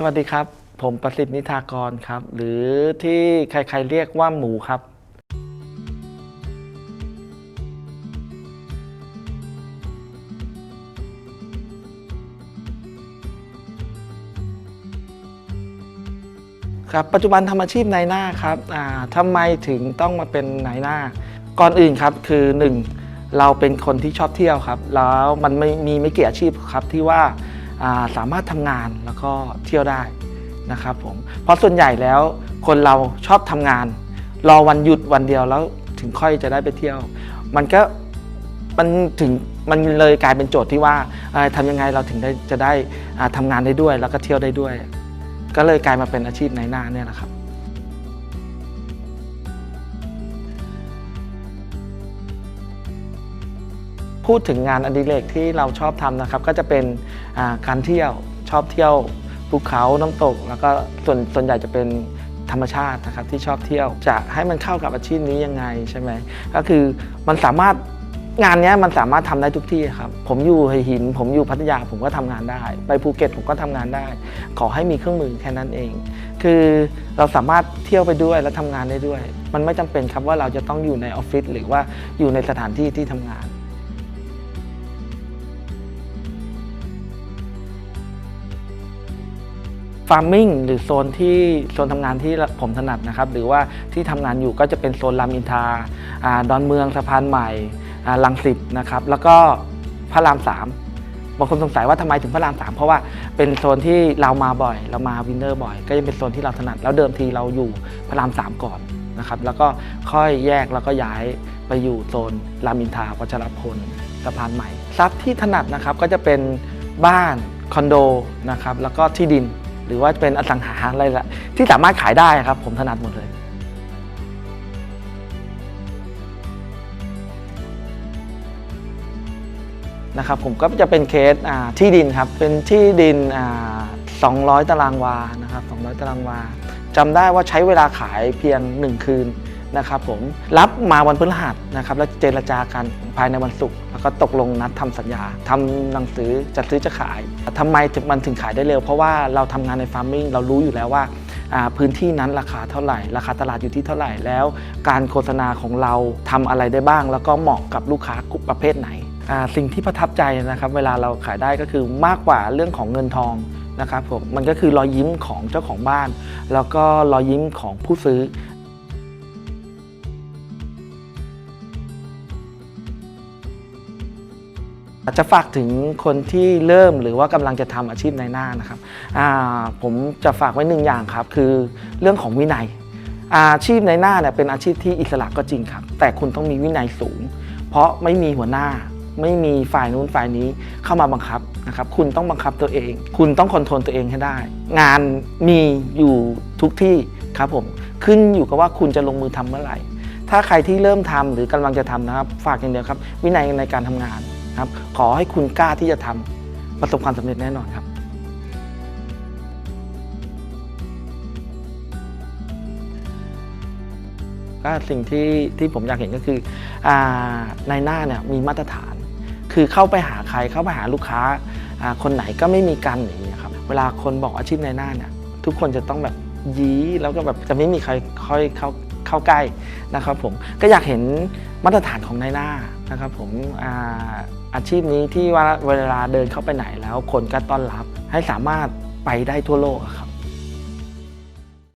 สวัสดีครับ ผมประสิทธิ์นิธากรครับ หรือที่ใครๆเรียกว่าหมูครับ ครับปัจจุบันทำอาชีพนายหน้าครับอ่าทำไมถึงต้องมาเป็นนายหน้า ก่อนอื่นครับคือหนึ่งเราเป็นคนที่ชอบเที่ยวครับ แล้วมันไม่มีไม่กี่อาชีพครับที่ว่า สามารถทำงานแล้วก็เที่ยวได้นะครับผมเพราะส่วนใหญ่แล้วคนเราชอบทำงาน รอวันหยุดวันเดียวแล้วถึงค่อยจะได้ไปเที่ยว มันก็มันถึงมันเลยกลายเป็นโจทย์ที่ว่าทำยังไงเราถึงได้จะได้อ่าทำงานได้ด้วย แล้วก็เที่ยวได้ด้วย ก็เลยกลายมาเป็นอาชีพในหน้าเนี่ยแหละครับ พูดถึงงานอดิเรกที่เราชอบทำนะครับ ก็จะเป็นการเที่ยวชอบเที่ยวภูเขาน้ำตก แล้วก็ส่วนส่วนใหญ่จะเป็นธรรมชาตินะครับที่ชอบเที่ยวจะให้มันเข้ากับอาชีพนี้ยังไงใช่ไหมก็คือมันสามารถงานนี้มันสามารถทำได้ทุกที่ครับ ผมอยู่หหิน ผมอยู่พัทยาผมก็ทำงานได้ ไปภูเก็ตผมก็ทำงานได้ ขอให้มีเครื่องมือแค่นั้นเอง คือเราสามารถเที่ยวไปด้วยและทำงานได้ด้วย มันไม่จำเป็นครับว่าเราจะต้องอยู่ในออฟฟิศหรือว่าอยู่ในสถานที่ที่ทำงาน ฟาร์มมิ่งหรือโซนที่โซนทำงานที่ผมถนัดนะครับ หรือว่าที่ทำงานอยู่ก็จะเป็นโซนรามอินทราอดอนเมืองสะพานใหม่ลังสิตนะครับ แล้วก็พระรามสามบางคนสงสัยว่าทำไมถึงพระรามสามเพราะว่าเป็นโซนที่เรามาบ่อย เรามาวินเนอร์บ่อย ก็ยังเป็นโซนที่เราถนัด แล้วเดิมทีเราอยู่พระรามสามก่อนนะครับแล้วก็ค่อยแยกแล้วก็ย้ายไปอยู่โซนรามอินทราวัชรพลสะพานใหม่ทรัพย์ที่ถนัดนะครับก็จะเป็นบ้านคอนโดนะครับแล้วก็ที่ดิน หรือว่าเป็นอสังหาอะไรละที่สามารถขายได้ครับ ผมถนัดหมดเลยนะครับผมก็จะเป็นเคสที่ดินครับ เป็นที่ดิน 200 ตารางวานะครับ200 ตารางวาจำได้ว่าใช้เวลาขายเพียง 1 คืน นะครับผมรับมาวันพฤหัสนะครับแล้วเจรจากันภายในวันศุกร์แล้วก็ตกลงนัดทำสัญญาทำหนังสือจัดซื้อจะขายทำไมถึงมันถึงขายได้เร็ว เพราะว่าเราทำงานในฟาร์มมิ่งเรารู้อยู่แล้วว่าพื้นที่นั้นราคาเท่าไหร่ ราคาตลาดอยู่ที่เท่าไหร่แล้ว การโฆษณาของเราทำอะไรได้บ้าง แล้วก็เหมาะกับลูกค้ากลุ่มประเภทไหนสิ่งที่ประทับใจนะครับเวลาเราขายได้ก็คือมากกว่าเรื่องของเงินทองนะครับผมมันก็คือรอยยิ้มของเจ้าของบ้าน แล้วก็รอยยิ้มของผู้ซื้อ จะฝากถึงคนที่เริ่มหรือว่ากำลังจะทำอาชีพในหน้านะครับผมจะฝากไว้หนึ่งอย่างครับ คือเรื่องของวินัย อาชีพในหน้าเนี่ยเป็นอาชีพที่อิสระก็จริงครับ แต่คุณต้องมีวินัยสูง เพราะไม่มีหัวหน้า ไม่มีฝ่ายนู้นฝ่ายนี้เข้ามาบังคับนะครับ คุณต้องบังคับตัวเอง คุณต้องคอนโทรลตัวเองให้ได้ งานมีอยู่ทุกที่ครับผมขึ้นอยู่กับว่าคุณจะลงมือทำเมื่อไหร่ ถ้าใครที่เริ่มทำหรือกำลังจะทำนะครับ ฝากอย่างเดียวครับ วินัยในการทำงาน ครับ ขอให้คุณกล้าที่จะทำประสบความสำเร็จแน่นอนครับก็สิ่งที่ที่ผมอยากเห็นก็คืออในหน้าเนี่ยมีมาตรฐาน คือเข้าไปหาใครเข้าไปหาลูกค้าอ่าคนไหนก็ไม่มีการหนีครับ เวลาคนบอกอาชีพในหน้าเนี่ยทุกคนจะต้องแบบยี้แล้วก็แบบจะไม่มีใครค่อยเข้าเข้าใกล้นะครับผมก็อยากเห็นมาตรฐานของในหน้า นะครับผมอาอาชีพนี้ที่ว่าเวลาเดินเข้าไปไหนแล้วคนก็ต้อนรับให้สามารถไปได้ทั่วโลกครับ